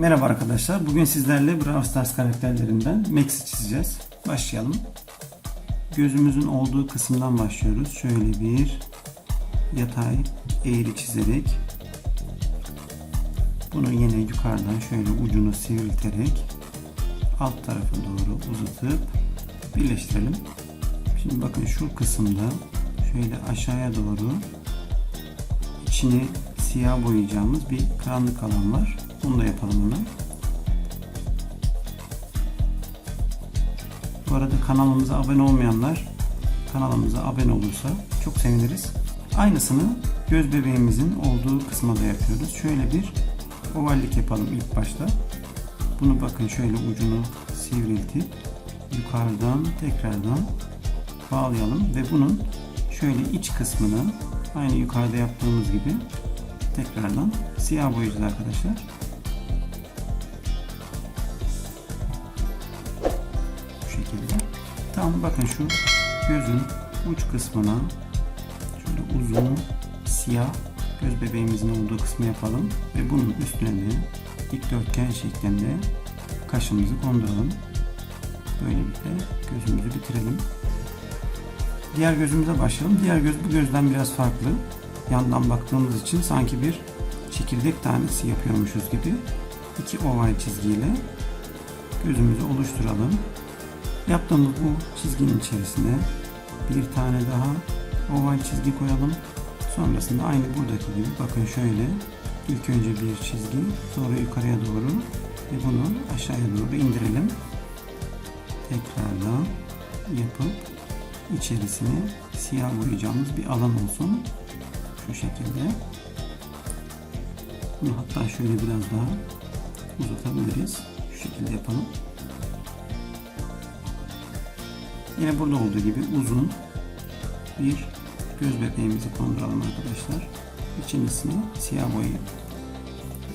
Merhaba arkadaşlar. Bugün sizlerle Brawl Stars karakterlerinden Max'i çizeceğiz. Başlayalım. Gözümüzün olduğu kısımdan başlıyoruz. Şöyle bir yatay eğri çizerek bunu yine yukarıdan şöyle ucunu sivrilterek alt tarafa doğru uzatıp birleştirelim. Şimdi bakın şu kısımda şöyle aşağıya doğru içini siyah boyayacağımız bir karanlık alan var. Bunu da yapalım hemen. Bu arada kanalımıza abone olmayanlar kanalımıza abone olursa çok seviniriz. Aynısını göz bebeğimizin olduğu kısma da yapıyoruz. Şöyle bir ovallik yapalım ilk başta. Bunu bakın şöyle ucunu sivriltip yukarıdan tekrardan bağlayalım ve bunun şöyle iç kısmını aynı yukarıda yaptığımız gibi tekrardan siyah boyayacağız arkadaşlar. Tam bakın şu gözün uç kısmına şöyle uzun siyah göz bebeğimizin olduğu kısmı yapalım ve bunun üstüne de dikdörtgen şeklinde kaşımızı konduralım. Böylelikle gözümüzü bitirelim. Diğer gözümüze başlayalım. Diğer göz bu gözden biraz farklı. Yandan baktığımız için sanki bir çekirdek tanesi yapıyormuşuz gibi iki oval çizgiyle gözümüzü oluşturalım. Yaptığımız bu çizginin içerisine bir tane daha oval çizgi koyalım. Sonrasında aynı buradaki gibi bakın şöyle ilk önce bir çizgi sonra yukarıya doğru ve bunu aşağıya doğru indirelim. Tekrardan yapıp içerisine siyah boyayacağımız bir alan olsun. Şu şekilde. Bunu hatta şöyle biraz daha uzatabiliriz. Şu şekilde yapalım. Yine burada olduğu gibi uzun bir göz bebeğimizi konduralım arkadaşlar. İçerisine siyah boyayıp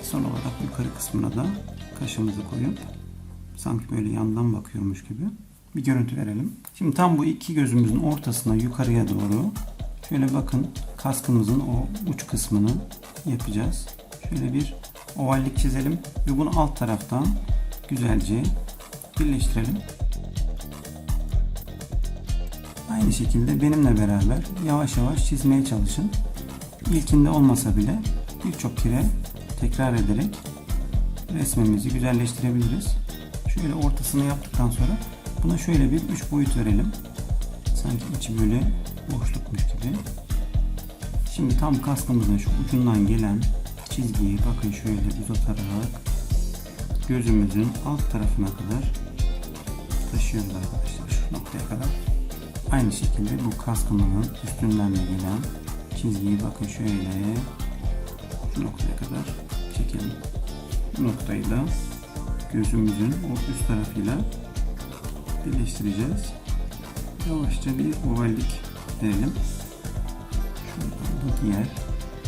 son olarak yukarı kısmına da kaşımızı koyup sanki böyle yandan bakıyormuş gibi bir görüntü verelim. Şimdi tam bu iki gözümüzün ortasına yukarıya doğru şöyle bakın kaskımızın o uç kısmını yapacağız. Şöyle bir ovallik çizelim ve bunu alt taraftan güzelce birleştirelim. Aynı şekilde benimle beraber yavaş yavaş çizmeye çalışın. İlkinde olmasa bile birçok kere tekrar ederek resmimizi güzelleştirebiliriz. Şöyle ortasını yaptıktan sonra buna şöyle bir üç boyut verelim. Sanki içi böyle boşlukmuş gibi. Şimdi tam kaskımızın şu ucundan gelen çizgiyi bakın şöyle uzatarak gözümüzün alt tarafına kadar taşıyoruz arkadaşlar şu noktaya kadar. Aynı şekilde bu kaskımızın üstünden de gelen çizgiyi bakın şöyle şu noktaya kadar çekelim. Bu noktayı da gözümüzün o üst tarafıyla birleştireceğiz. Yavaşça bir ovallik verelim. Şuradan da diğer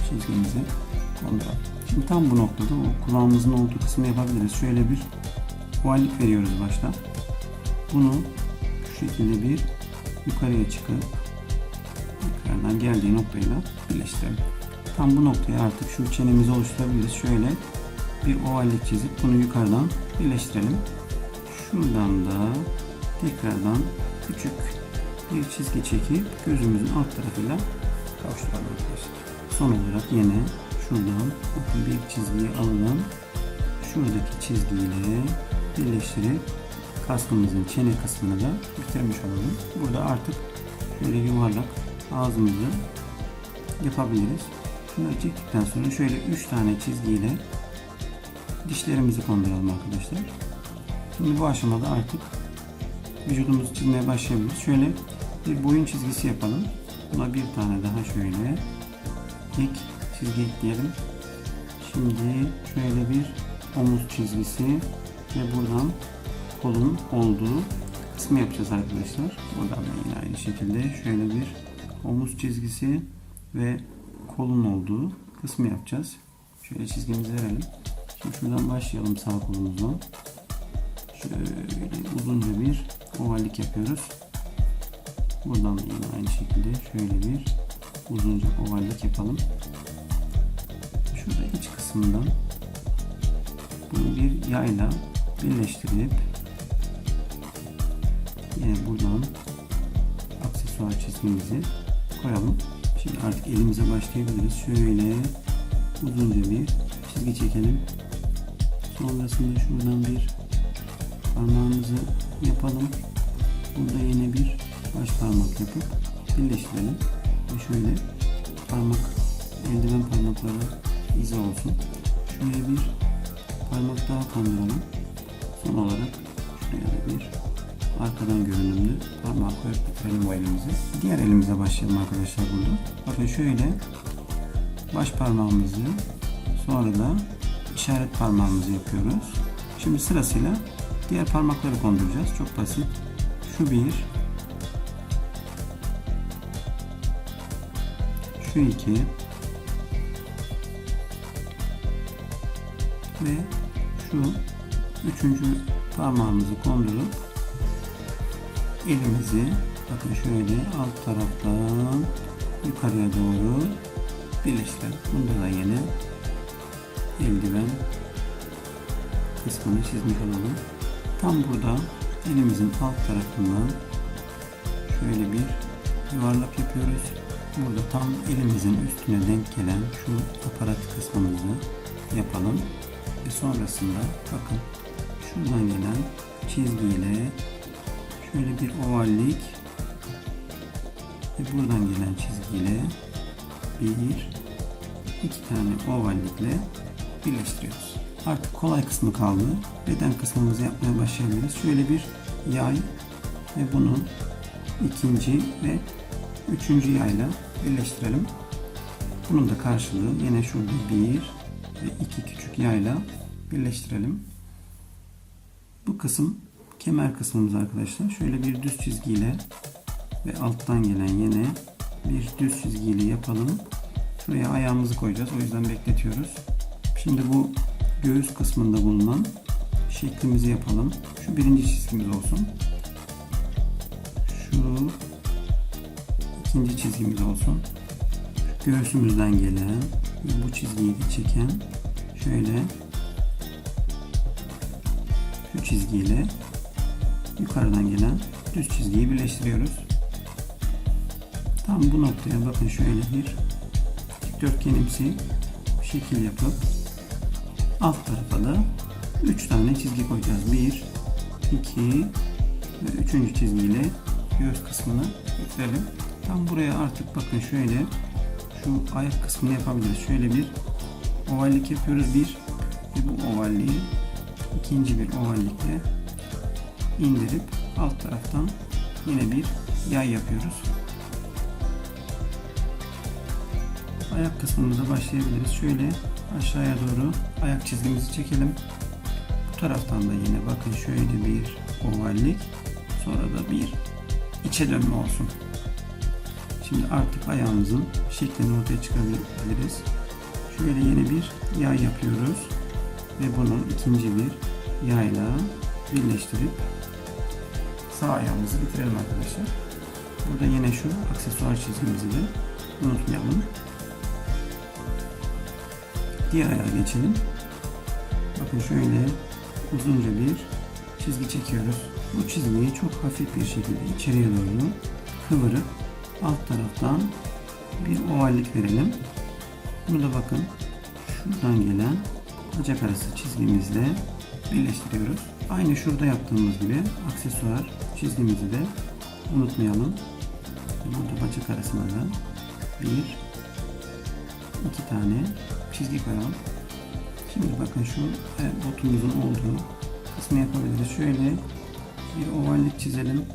çizgimizi konduralım. Şimdi tam bu noktada o kulağımızın olduğu kısmı yapabiliriz. Şöyle bir ovallik veriyoruz başta. Bunu şu şekilde bir yukarıya çıkıp tekrardan geldiği noktayla birleştirelim. Tam bu noktaya artık şu çenemizi oluşturabiliriz. Şöyle bir ovallik çizip bunu yukarıdan birleştirelim. Şuradan da tekrardan küçük bir çizgi çekip gözümüzün alt tarafıyla kavuşturalım arkadaşlar. Son olarak yine şuradan bakın bir çizgiyi alalım. Şuradaki çizgiyle birleştirip kaskımızın çene kısmını da bitirmiş olalım. Burada artık şöyle yuvarlak ağzımızı yapabiliriz. Şunları çektikten sonra şöyle 3 tane çizgiyle dişlerimizi konduralım arkadaşlar. Şimdi bu aşamada artık vücudumuzu çizmeye başlayabiliriz. Şöyle bir boyun çizgisi yapalım. Buna bir tane daha şöyle ek çizgi ekleyelim. Şimdi şöyle bir omuz çizgisi ve buradan kolun olduğu kısmı yapacağız arkadaşlar. Buradan da yine aynı şekilde şöyle bir omuz çizgisi ve kolun olduğu kısmı yapacağız. Şöyle çizgimizi verelim. Şimdi şuradan başlayalım sağ kolumuzdan. Şöyle uzunca bir ovallik yapıyoruz. Buradan da yine aynı şekilde şöyle bir uzunca ovallik yapalım. Şurada iç kısmından bunu bir yayla birleştirip yine buradan aksesuar çizgimizi koyalım. Şimdi artık elimize başlayabiliriz. Şöyle uzunca bir çizgi çekelim. Sonrasında şuradan bir parmağımızı yapalım. Burada yine bir baş parmak yapıp birleştirelim. Ve şöyle parmak, eldiven parmakları izi olsun. Şuraya bir parmak daha konduralım. Son olarak şuraya da bir arkadan görünümlü parmak koyup bitirelim bu elimizi. Diğer elimize başlayalım arkadaşlar burada. Bakın şöyle baş parmağımızı sonra da işaret parmağımızı yapıyoruz. Şimdi sırasıyla diğer parmakları konduracağız. Çok basit. Şu bir, şu iki ve şu üçüncü parmağımızı kondurup elimizi bakın şöyle alt taraftan yukarıya doğru birleştirelim. Bunda da yine eldiven kısmını çizmiş olalım. Tam burada elimizin alt tarafından şöyle bir yuvarlak yapıyoruz. Burada tam elimizin üstüne denk gelen şu aparat kısmımızı yapalım. Ve sonrasında bakın şuradan gelen çizgiyle şöyle bir ovallik ve buradan gelen çizgiyle bir iki tane ovallikle birleştiriyoruz. Artık kolay kısmı kaldı. Beden kısmımızı yapmaya başlayabiliriz. Şöyle bir yay ve bunu ikinci ve üçüncü yayla birleştirelim. Bunun da karşılığı yine şurada bir ve iki küçük yayla birleştirelim. Bu kısım kemer kısmımız arkadaşlar. Şöyle bir düz çizgiyle ve alttan gelen yine bir düz çizgiyle yapalım. Şuraya ayağımızı koyacağız. O yüzden bekletiyoruz. Şimdi bu göğüs kısmında bulunan şeklimizi yapalım. Şu birinci çizgimiz olsun. Şu ikinci çizgimiz olsun. Şu göğsümüzden gelen bu çizgiyi de çeken şöyle şu çizgiyle yukarıdan gelen düz çizgiyi birleştiriyoruz. Tam bu noktaya bakın şöyle bir dikdörtgenimsi şekil yapıp alt tarafa da 3 tane çizgi koyacağız. 1, 2 ve 3. çizgiyle göğüs kısmını bitirelim. Tam buraya artık bakın şöyle şu ayak kısmını yapabiliriz. Şöyle bir ovallik yapıyoruz. Bir ve bu ovalliği ikinci bir ovallikle indirip alt taraftan yine bir yay yapıyoruz. Ayak kısmımıza başlayabiliriz. Şöyle aşağıya doğru ayak çizgimizi çekelim. Bu taraftan da yine bakın şöyle bir ovallik sonra da bir içe dönme olsun. Şimdi artık ayağımızın şeklini ortaya çıkarabiliriz. Şöyle yeni bir yay yapıyoruz ve bunu ikinci bir yayla birleştirip sağ ayağımızı bitirelim arkadaşlar. Burada yine şu aksesuar çizgimizi de unutmayalım. Diğer ayağa geçelim. Bakın şöyle uzunca bir çizgi çekiyoruz. Bu çizgiyi çok hafif bir şekilde içeriye doğru kıvırıp alt taraftan bir ovallik verelim. Bunu da bakın şuradan gelen bacak arası çizgimizle birleştiriyoruz. Aynı şurada yaptığımız gibi aksesuar çizgimizi de unutmayalım. Burada bacak arasına da bir iki tane çizgi koyalım. Şimdi bakın şu botumuzun olduğu kısmı yapabiliriz. Şöyle bir ovallik çizelim.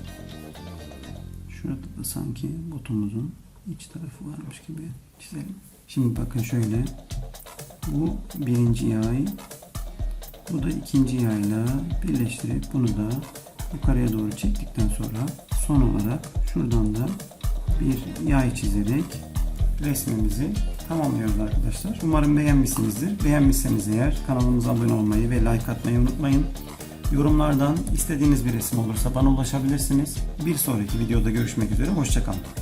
Şurada da sanki botumuzun iç tarafı varmış gibi çizelim. Şimdi bakın şöyle bu birinci yay bu da ikinci yayla birleştirip bunu da yukarıya doğru çektikten sonra son olarak şuradan da bir yay çizerek resmimizi tamamlıyoruz arkadaşlar. Umarım beğenmişsinizdir. Beğenmişseniz eğer kanalımıza abone olmayı ve like atmayı unutmayın. Yorumlardan istediğiniz bir resim olursa bana ulaşabilirsiniz. Bir sonraki videoda görüşmek üzere. Hoşçakalın.